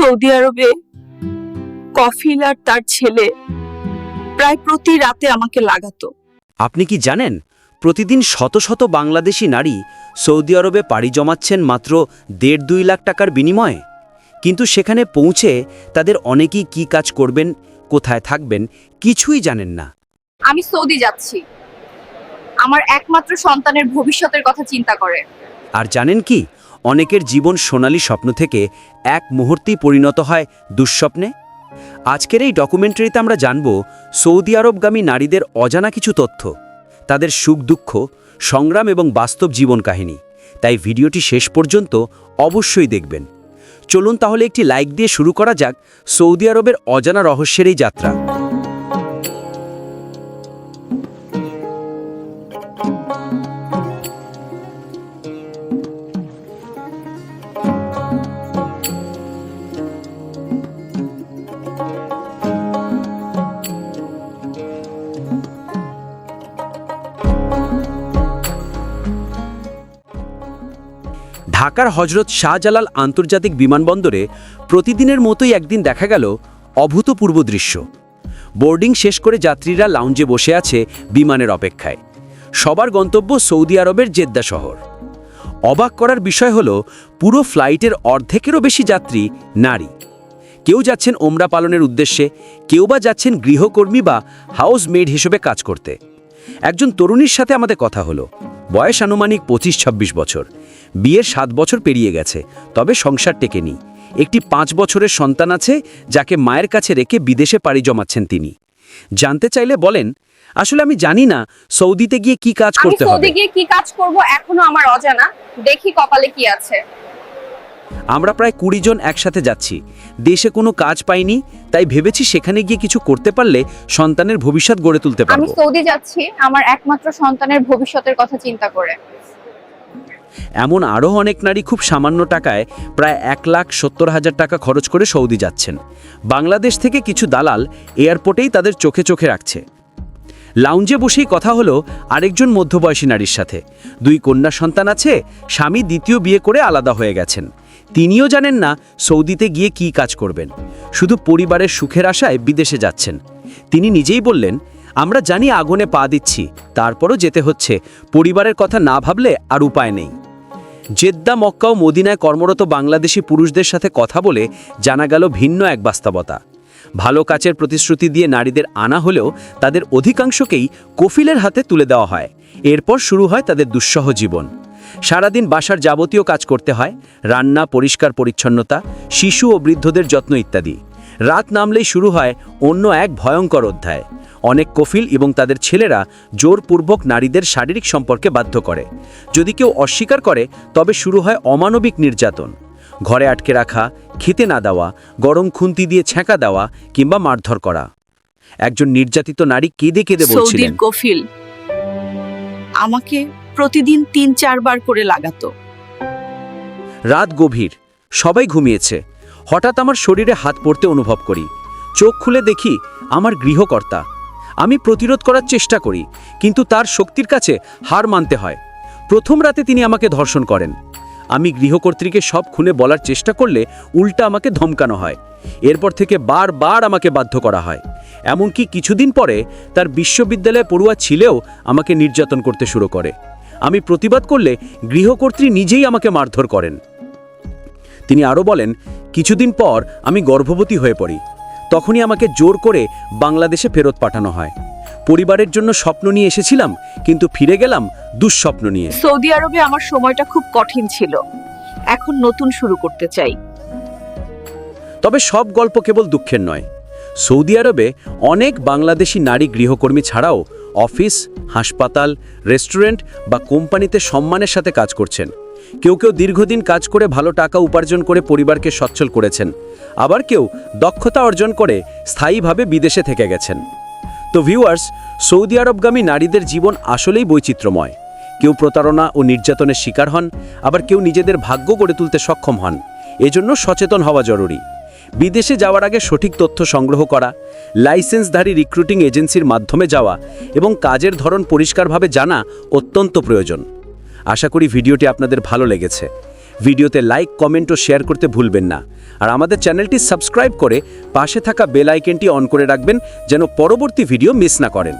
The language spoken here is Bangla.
সৌদি আরবে কফিল আর তার ছেলে প্রায় প্রতি রাতে আমাকে লাগাতো। আপনি কি জানেন প্রতিদিন শত শত বাংলাদেশি নারী সৌদি আরবে পাড়ি জমাচ্ছেন মাত্র দেড় দুই লাখ টাকার বিনিময়ে? কিন্তু সেখানে পৌঁছে তাদের অনেকেই কি কাজ করবেন কোথায় থাকবেন কিছুই জানেন না। আমি সৌদি যাচ্ছি। আমার একমাত্র সন্তানের ভবিষ্যতের কথা চিন্তা করে। আর জানেন কি অনেকের জীবন সোনালী স্বপ্ন থেকে এক মুহূর্তেই পরিণত হয় দুঃস্বপ্নে। আজকের এই ডকুমেন্টারিতে আমরা জানব সৌদি আরবগামী নারীদের অজানা কিছু তথ্য, তাদের সুখ দুঃখ, সংগ্রাম এবং বাস্তব জীবন কাহিনী। তাই ভিডিওটি শেষ পর্যন্ত অবশ্যই দেখবেন। চলুন তাহলে একটি লাইক দিয়ে শুরু করা যাক সৌদি আরবের অজানা রহস্যের এই যাত্রা। ঢাকার হজরত শাহজালাল আন্তর্জাতিক বিমানবন্দরে প্রতিদিনের মতোই একদিন দেখা গেল অভূতপূর্ব দৃশ্য। বোর্ডিং শেষ করে যাত্রীরা লাউঞ্জে বসে আছে বিমানের অপেক্ষায়। সবার গন্তব্য সৌদি আরবের জেদ্দা শহর। অবাক করার বিষয় হল, পুরো ফ্লাইটের অর্ধেকেরও বেশি যাত্রী নারী। কেউ যাচ্ছেন ওমরা পালনের উদ্দেশ্যে, কেউ বা যাচ্ছেন গৃহকর্মী বা হাউস মেড হিসেবে কাজ করতে। একজন তরুণীর সাথে আমাদের কথা হলো। বয়স আনুমানিক পঁচিশ ছাব্বিশ বছর। বিয়ের সাত বছর পেরিয়ে গেছে তবে সংসার টেকেনি একটি পাঁচ বছরের সন্তান আছে যাকে মায়ের কাছে রেখে বিদেশে পাড়ি জমাচ্ছেন তিনি। জানতে চাইলে বলেন আসলে আমি জানি না সৌদিতে গিয়ে কি কাজ করতে হবে। সৌদি গিয়ে কি কাজ করব এখনও আমার অজানা। দেখি কপালে কি আছে। আমরা প্রায় কুড়ি জন একসাথে যাচ্ছি। দেশে কোনো কাজ পাইনি তাই ভেবেছি সেখানে গিয়ে কিছু করতে পারলে সন্তানের ভবিষ্যৎ গড়ে তুলতে আমি সৌদি যাচ্ছি আমার একমাত্র সন্তানের ভবিষ্যতের কথা চিন্তা করে। এমন আরও অনেক নারী খুব সামান্য টাকায় প্রায় এক লাখ সত্তর হাজার টাকা খরচ করে সৌদি যাচ্ছেন। বাংলাদেশ থেকে কিছু দালাল এয়ারপোর্টেই তাদের চোখে চোখে রাখছে। লাউঞ্জে বসেই কথা হলো আরেকজন মধ্যবয়সী নারীর সাথে। দুই কন্যা সন্তান আছে, স্বামী দ্বিতীয় বিয়ে করে আলাদা হয়ে গেছেন। তিনিও জানেন না সৌদিতে গিয়ে কি কাজ করবেন। শুধু পরিবারের সুখের আশায় বিদেশে যাচ্ছেন। তিনি নিজেই বললেন, আমরা জানি আগুনে পা দিচ্ছি, তারপরও যেতে হচ্ছে। পরিবারের কথা না ভাবলে আর উপায় নেই। জেদ্দা, মক্কা ও মদিনায় কর্মরত বাংলাদেশি পুরুষদের সাথে কথা বলে জানা গেল ভিন্ন এক বাস্তবতা। ভালো কাজের প্রতিশ্রুতি দিয়ে নারীদের আনা হলেও তাদের অধিকাংশকেই কফিলের হাতে তুলে দেওয়া হয়। এরপর শুরু হয় তাদের দুঃসহ জীবন। সারাদিন বাসার যাবতীয় কাজ করতে হয়, রান্না, পরিষ্কার পরিচ্ছন্নতা, শিশু ও বৃদ্ধদের যত্ন ইত্যাদি। রাত নামলেই শুরু হয় অন্য এক ভয়ঙ্কর অধ্যায়। অনেক কফিল এবং তাদের ছেলেরা জোরপূর্বক নারীদের শারীরিক সম্পর্কে বাধ্য করে। যদি কেউ অস্বীকার করে তবে শুরু হয় অমানবিক নির্যাতন। ঘরে আটকে রাখা খেতে না দেওয়া গরম খুন্তি দিয়ে ছ্যাঁকা দেওয়া কিংবা মারধর করা। একজন নির্যাতিত নারী কেঁদে কেঁদে বলছিলেন কফিল আমাকে প্রতিদিন তিন চারবার করে লাগাতো। রাত গভীর সবাই ঘুমিয়েছে। হঠাৎ আমার শরীরে হাত পড়তে অনুভব করি, চোখ খুলে দেখি আমার গৃহকর্তা। আমি প্রতিরোধ করার চেষ্টা করি, কিন্তু তার শক্তির কাছে হার মানতে হয়। প্রথম রাতে তিনি আমাকে ধর্ষণ করেন। আমি গৃহকর্ত্রীকে সব খুনে বলার চেষ্টা করলে উল্টা আমাকে ধমকানো হয়। এরপর থেকে বারবার আমাকে বাধ্য করা হয়। এমনকি কিছুদিন পরে তার বিশ্ববিদ্যালয়ে পড়ুয়া ছিলেও আমাকে নির্যাতন করতে শুরু করে। আমি প্রতিবাদ করলে গৃহকর্ত্রী নিজেই আমাকে মারধর করেন। তিনি আরও বলেন কিছুদিন পর আমি গর্ভবতী হয়ে পড়ি। তখনই আমাকে জোর করে বাংলাদেশে ফেরত পাঠানো হয়। পরিবারের জন্য স্বপ্ন নিয়ে এসেছিলাম কিন্তু ফিরে গেলাম দুঃস্বপ্ন নিয়ে। সৌদি আরবে আমার সময়টা খুব কঠিন ছিল। এখন নতুন শুরু করতে চাই। তবে সব গল্প কেবল দুঃখের নয়। সৌদি আরবে অনেক বাংলাদেশি নারী গৃহকর্মী ছাড়াও অফিস হাসপাতাল রেস্টুরেন্ট বা কোম্পানিতে সম্মানের সাথে কাজ করছেন। কেউ কেউ দীর্ঘদিন কাজ করে ভালো টাকা উপার্জন করে পরিবারকে সচ্ছল করেছেন। আবার কেউ দক্ষতা অর্জন করে স্থায়ীভাবে বিদেশে থেকে গেছেন। তো ভিউয়ার্স সৌদি আরবগামী নারীদের জীবন আসলেই বৈচিত্র্যময়। কেউ প্রতারণা ও নির্যাতনের শিকার হন, আবার কেউ নিজেদের ভাগ্য গড়ে তুলতে সক্ষম হন। এজন্য সচেতন হওয়া জরুরি। বিদেশে যাওয়ার আগে সঠিক তথ্য সংগ্রহ করা, লাইসেন্সধারী রিক্রুটিং এজেন্সির মাধ্যমে যাওয়া এবং কাজের ধরন পরিষ্কারভাবে জানা অত্যন্ত প্রয়োজন। আশা করি ভিডিওটি আপনাদের ভালো লেগেছে। ভিডিওতে লাইক, কমেন্ট ও শেয়ার করতে ভুলবেন না। আর আমাদের চ্যানেলটি সাবস্ক্রাইব করে পাশে থাকা বেল আইকনটি অন করে রাখবেন যেন পরবর্তী ভিডিও মিস না করেন।